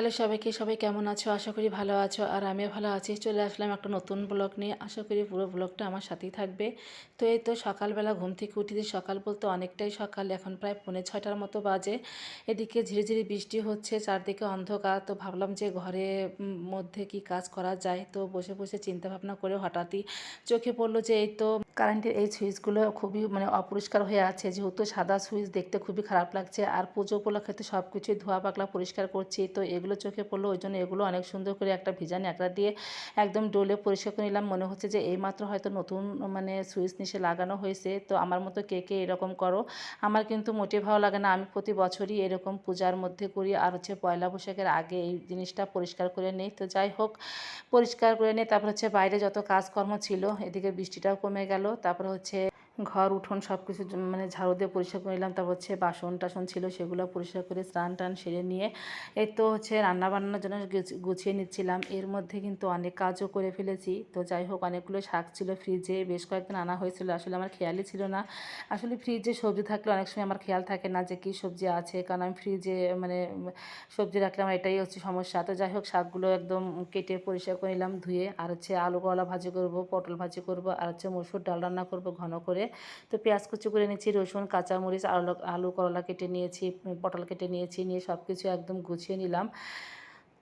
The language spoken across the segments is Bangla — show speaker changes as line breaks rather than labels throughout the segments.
হ্যালো সবাইকে, সবাই কেমন আছো? আশা করি ভালো আছো আর আমিও ভালো আছি। চলে আসলাম একটা নতুন ব্লগ নিয়ে। আশা করি পুরো ব্লগটা আমার সাথেই থাকবে। তো এই তো সকালবেলা ঘুম থেকে উঠেছি সকাল বলতে অনেকটাই সকাল। এখন প্রায় পৌনে ছয়টার মতো বাজে। এদিকে ঝিরি ঝিরি বৃষ্টি হচ্ছে, চারদিকে অন্ধকার। তো ভাবলাম যে ঘরে মধ্যে কি কাজ করা যায়? তো বসে বসে চিন্তা ভাবনা করে হঠাৎই চোখে পড়ল যে এই তো কারেন্টের এই সুইচগুলো খুবই মানে অপরিষ্কার হয়ে আছে। যেহেতু সাদা সুইচ দেখতে খুবই খারাপ লাগছে। আর পুজো উপলক্ষে তো সব কিছুই ধোয়া পাকলা পরিষ্কার করছি। তো এগুলো চোখে পড়ল, ওই জন্য এগুলো অনেক সুন্দর করে একটা ভিজা ন্যাকড়া দিয়ে একদম ডোলে পরিষ্কার করে নিলাম। মনে হচ্ছে যে এইমাত্র হয়তো নতুন মানে সুইচ নিচে লাগানো হয়েছে। তো আমার মতো কে কে এরকম করো। আমার কিন্তু মোটে ভালো লাগে না। আমি প্রতি বছরই এরকম পূজার মধ্যে করি। আর হচ্ছে পয়লা বৈশাখের আগে এই জিনিসটা পরিষ্কার করে নিই। তো যাই হোক, পরিষ্কার করে নিয়ে তারপর হচ্ছে বাইরে যত কাজকর্ম ছিল, এদিকে বৃষ্টিটাও কমে গেল। তারপর হচ্ছে ঘর, উঠোন সব কিছু মানে ঝাড়ু দিয়ে পরিষ্কার করে নিলাম। তারপর হচ্ছে বাসন টাসন ছিল, সেগুলো পরিষ্কার করে স্নান টান সেরে নিয়ে এই তো হচ্ছে রান্না বান্নার জন্য গুছিয়ে নিচ্ছিলাম। এর মধ্যে কিন্তু অনেক কাজও করে ফেলেছি। তো যাই হোক, অনেকগুলো শাক ছিল ফ্রিজে বেশ কয়েকদিন আনা হয়েছিল। আসলে আমার খেয়ালই ছিল না। আসলে ফ্রিজে সবজি থাকলে অনেক সময় আমার খেয়াল থাকে না যে কী সবজি আছে, কারণ আমি ফ্রিজে মানে সবজি রাখলে আমার এটাই হচ্ছে সমস্যা। তো যাই হোক, শাকগুলো একদম কেটে পরিষ্কার করে নিলাম ধুয়ে। আর হচ্ছে আলু কলা ভাজি করব, পটল ভাজি করব, আর হচ্ছে মসুর ডাল রান্না করব ঘন করে। তো পেঁয়াজ কুচি করে নিয়েছি, রসুন, কাঁচামরিচ, আলু আলু করলা কেটে নিয়েছি, পটল কেটে নিয়েছি, নিয়ে সব কিছু একদম গুছিয়ে নিলাম।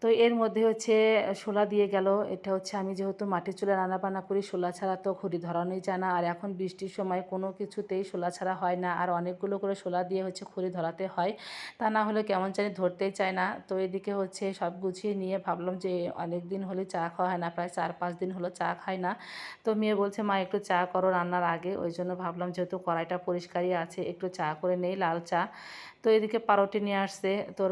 তো এর মধ্যে হচ্ছে শোলা দিয়ে গেল। এটা হচ্ছে আমি যেহেতু মাটির চুলে রান্না বান্না করি শোলা ছাড়া তো খড়ি ধরানোই যায় না। আর এখন বৃষ্টির সময় কোনো কিছুতেই শোলা ছাড়া হয় না। আর অনেকগুলো করে শোলা দিয়ে হচ্ছে খড়ি ধরাতে হয়। তা না হলে কেমন জানি ধরতেই চায় না। তো এদিকে হচ্ছে সব গুছিয়ে নিয়ে ভাবলাম যে অনেক দিন হলে চা খাওয়া হয় না। প্রায় চার পাঁচ দিন হলো চা খায় না। তো মেয়ে বলছে, মা, একটু চা করো রান্নার আগে। ওই জন্য ভাবলাম যেহেতু কড়াইটা পরিষ্কারই আছে, একটু চা করে নেই লাল চা। তো এদিকে পাউরুটি নিয়ে আসছে। তোর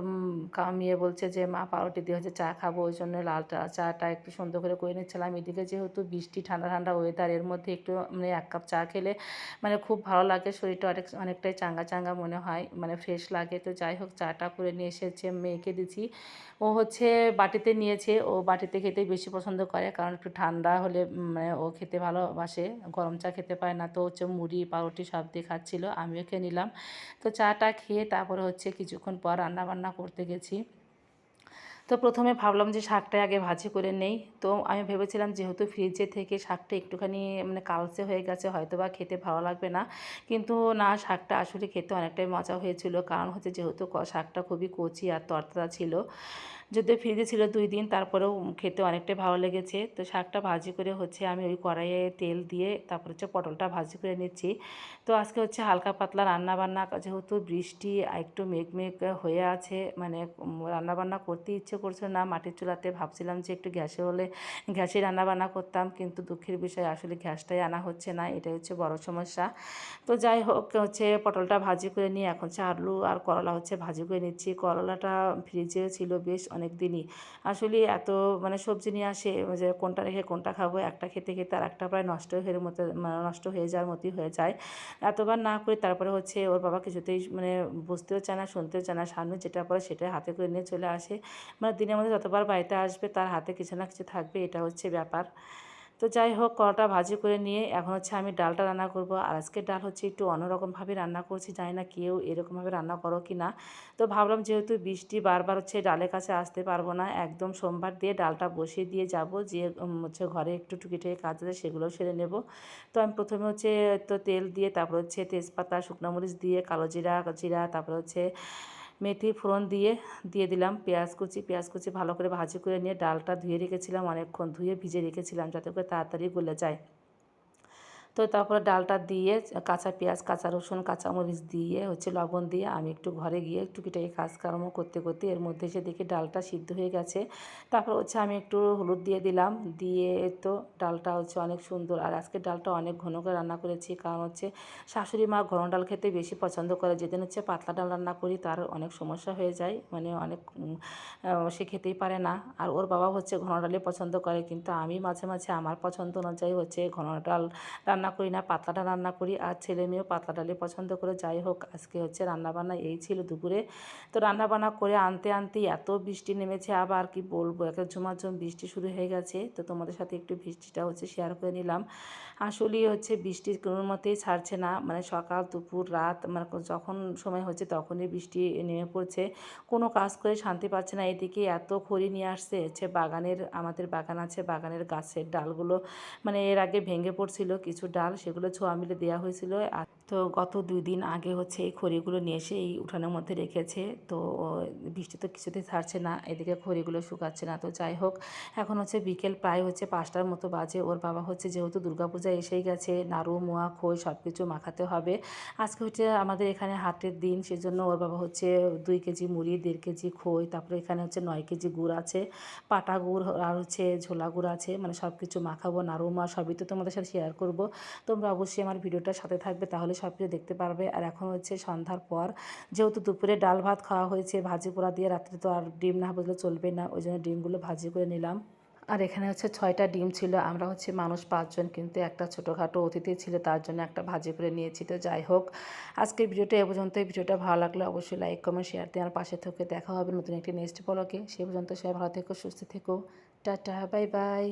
মেয়ে বলছে যে, মা, পাউরুটি দিয়ে হচ্ছে চা খাব ওই জন্য লাল চা চাটা একটু সুন্দর করে করে নিচ্ছিলাম। এদিকে যেহেতু বৃষ্টি, ঠান্ডা ঠান্ডা ওয়েদার এর মধ্যে একটু মানে এক কাপ চা খেলে মানে খুব ভালো লাগে, শরীরটা অনেক, অনেকটাই চাঙ্গা চাঙ্গা মনে হয় মানে ফ্রেশ লাগে। তো যাই হোক চাটা করে নিয়ে এসেছে মেয়েকে দিচ্ছি। ও হচ্ছে বাটিতে নিয়েছে, ও বাটিতে খেতে বেশি পছন্দ করে, কারণ একটু ঠান্ডা হলে মানে ও খেতে ভালোবাসে, গরম চা খেতে পায় না। তো হচ্ছে মুড়ি, পাউরুটি সব দিয়ে খাচ্ছিল, আমিও খেয়ে নিলাম। তো চাটা খেয়ে তারপরে হচ্ছে কিছুক্ষণ পর রান্না বান্না করতে গেছি। তো প্রথমে ভাবলাম যে শাকটা আগে ভাজি করে নেই। তো আমি ভেবেছিলাম যেহেতু ফ্রিজে থেকে শাকটা একটুখানি মানে কালচে হয়ে গেছে হয়তো বা খেতে ভালো লাগবে না। কিন্তু না, শাকটা আসলে খেতে অনেকটাই মজা হয়েছিল। কারণ হচ্ছে যেহেতু শাকটা খুবই কচি আর তরতাজা ছিল। যদিও ফ্রিজে ছিল দুই দিন, তারপরেও খেতে অনেকটাই ভালো লেগেছে। তো শাকটা ভাজি করে হচ্ছে আমি ওই কড়াইয়ে তেল দিয়ে তারপর হচ্ছে পটলটা ভাজি করে নিচ্ছি। তো আজকে হচ্ছে হালকা পাতলা রান্না বান্না যেহেতু বৃষ্টি একটু মেঘ মেঘ হয়ে আছে মানে রান্না বান্না করতে ইচ্ছে করছে না। মাটির চুলাতে ভাবছিলাম যে একটু গ্যাসে হলে গ্যাসে রান্না বান্না করতাম, কিন্তু দুঃখের বিষয় আসলে গ্যাসটাই আনা হচ্ছে না, এটাই হচ্ছে বড় সমস্যা। তো যাই হোক, হচ্ছে পটলটা ভাজি করে নিয়ে এখন হচ্ছে আলু আর করলা হচ্ছে ভাজি করে নিচ্ছি। করলাটা ফ্রিজে ছিল বেশ অনেক দিনই। আসলে এত মানে সবজি নিয়ে আসে যে কোনটা রেখে কোনটা খাব, একটা খেতে খেতে আর একটা প্রায় নষ্ট হয়ে মতো মানে নষ্ট হয়ে যাওয়ার মতোই হয়ে যায়। এতবার না করে তারপরে হচ্ছে ওর বাবা কিছুতেই মানে বুঝতেও চায় না, শুনতেও চায় না সামনে যেটা পড়ে সেটাই হাতে করে নিয়ে চলে আসে। মানে দিনের মধ্যে যতবার বাড়িতে আসবে তার হাতে কিছু না কিছু থাকবে, এটা হচ্ছে ব্যাপার। তো যাই হোক কড়াটা ভাজি করে নিয়ে এখন হচ্ছে আমি ডালটা রান্না করব। আর আজকে ডাল হচ্ছে একটু অন্যরকমভাবে রান্না করছি, জানি না কেউ এরকমভাবে রান্না করো কি না। তো ভাবলাম যেহেতু বৃষ্টি বারবার হচ্ছে ডালের কাছে আসতে পারব না, একদম সোমবার দিয়ে ডালটা বসিয়ে দিয়ে যাব, যে হচ্ছে ঘরে একটু টুকিটাকি কাজ আছে সেগুলোও সেরে নেব। তো আমি প্রথমে হচ্ছে তো তেল দিয়ে, তারপর হচ্ছে তেজপাতা, শুকনো মরিচ দিয়ে, কালো জিরা জিরা, তারপর হচ্ছে মেথি ফোড়ন দিয়ে দিয়ে দিলাম পেঁয়াজ কুচি। পেঁয়াজ কুচি ভালো করে ভাজি করে নিয়ে ডালটা ধুয়ে রেখেছিলাম অনেকক্ষণ, ধুয়ে ভিজে রেখেছিলাম যাতে করে তাড়াতাড়ি গলে যায়। তো তারপরে ডালটা দিয়ে কাঁচা পেঁয়াজ, কাঁচা রসুন কাঁচামরিচ দিয়ে হচ্ছে লবণ দিয়ে আমি একটু ঘরে গিয়ে টুকিটাকি কাজকর্ম করতে করতে এর মধ্যে এসে দেখি ডালটা সিদ্ধ হয়ে গেছে। তারপর হচ্ছে আমি একটু হলুদ দিয়ে দিলাম। দিয়ে তো ডালটা হচ্ছে অনেক সুন্দর। আর আজকে ডালটা অনেক ঘন করে রান্না করেছি। কারণ হচ্ছে শাশুড়ি মা ঘন ডাল খেতে বেশি পছন্দ করে। যেদিন হচ্ছে পাতলা ডাল রান্না করি তার অনেক সমস্যা হয়ে যায়। মানে অনেক সে খেতেই পারে না। আর ওর বাবা হচ্ছে ঘন ডালই পছন্দ করে। কিন্তু আমি মাঝে মাঝে আমার পছন্দ অনুযায়ী হচ্ছে ঘন ডাল রান্না রান্না করি না, পাতলাটা রান্না করি। আর ছেলে মেয়েও পাতলা ডালি পছন্দ করে। যাই হোক, আজকে হচ্ছে রান্নাবান্না এই ছিল দুপুরে। তো রান্নাবান্না করে আনতে আনতে এত বৃষ্টি নেমেছে আবার, কি বলব একটা ঝুমাঝুম বৃষ্টি শুরু হয়ে গেছে। তো তোমাদের সাথে একটু বৃষ্টিটা হচ্ছে শেয়ার করে নিলাম। আসলেই হচ্ছে বৃষ্টি কোনো মতেই ছাড়ছে না। মানে সকাল, দুপুর, রাত মানে যখন সময় হচ্ছে তখনই বৃষ্টি নেমে পড়ছে। কোনো কাজ করে শান্তি পাচ্ছে না। এদিকে এত খড়ি নিয়ে আসছে, হচ্ছে বাগানের, আমাদের বাগান আছে, বাগানের গাছের ডালগুলো মানে এর আগে ভেঙে পড়ছিল। কিছু ডাল সেগুলো ছোঁয়া মিলে দেওয়া হয়েছিল। আর তো গত দুই দিন আগে হচ্ছে এই খড়িগুলো নিয়ে এসে এই উঠানের মধ্যে রেখেছে। তো বৃষ্টি তো কিছুতেই ছাড়ছে না, এদিকে খড়িগুলো শুকাচ্ছে না। তো যাই হোক, এখন হচ্ছে বিকেল প্রায় হচ্ছে পাঁচটার মতো বাজে। ওর বাবা হচ্ছে যেহেতু দুর্গাপূজা এসেই গেছে, নাড়ু, মোয়া, খই সব কিছু মাখাতে হবে। আজকে হচ্ছে আমাদের এখানে হাটের দিন, সেজন্য ওর বাবা হচ্ছে দুই কেজি মুড়ি, দেড় কেজি খই, তারপরে এখানে হচ্ছে নয় কেজি গুড় আছে, পাটা গুড় আর হচ্ছে ঝোলা গুড় আছে। মানে সব কিছু মাখাবো, নাড়ু মা সবই তো তোমাদের সাথে শেয়ার করব। তোমরা অবশ্যই আমার ভিডিওটার সাথে থাকবে, তাহলে সব কিছু দেখতে পারবে। আর এখন হচ্ছে সন্ধ্যার পর, যেহেতু দুপুরে ডাল ভাত খাওয়া হয়েছে, ভাজি পোড়া দিয়ে রাত্রে তো আর ডিম না বুঝলে চলবে না, ওই জন্য ডিমগুলো ভাজি করে নিলাম। আর এখানে হচ্ছে ছয়টা ডিম ছিল, আমরা হচ্ছে মানুষ পাঁচজন, কিন্তু একটা ছোটোখাটো অতিথি ছিল, তার জন্য একটা ভাজি করে নিয়েছি, তো যাই হোক। আজকের ভিডিওটা এ পর্যন্ত ভিডিওটা ভালো লাগলে অবশ্যই লাইক কমেন্ট শেয়ার দিয়ে আমার পাশে থেকে দেখা হবে নতুন একটি নেক্সট ব্লগে সে পর্যন্ত সবাই ভালো থেকো, সুস্থ থেকো। Tata bye bye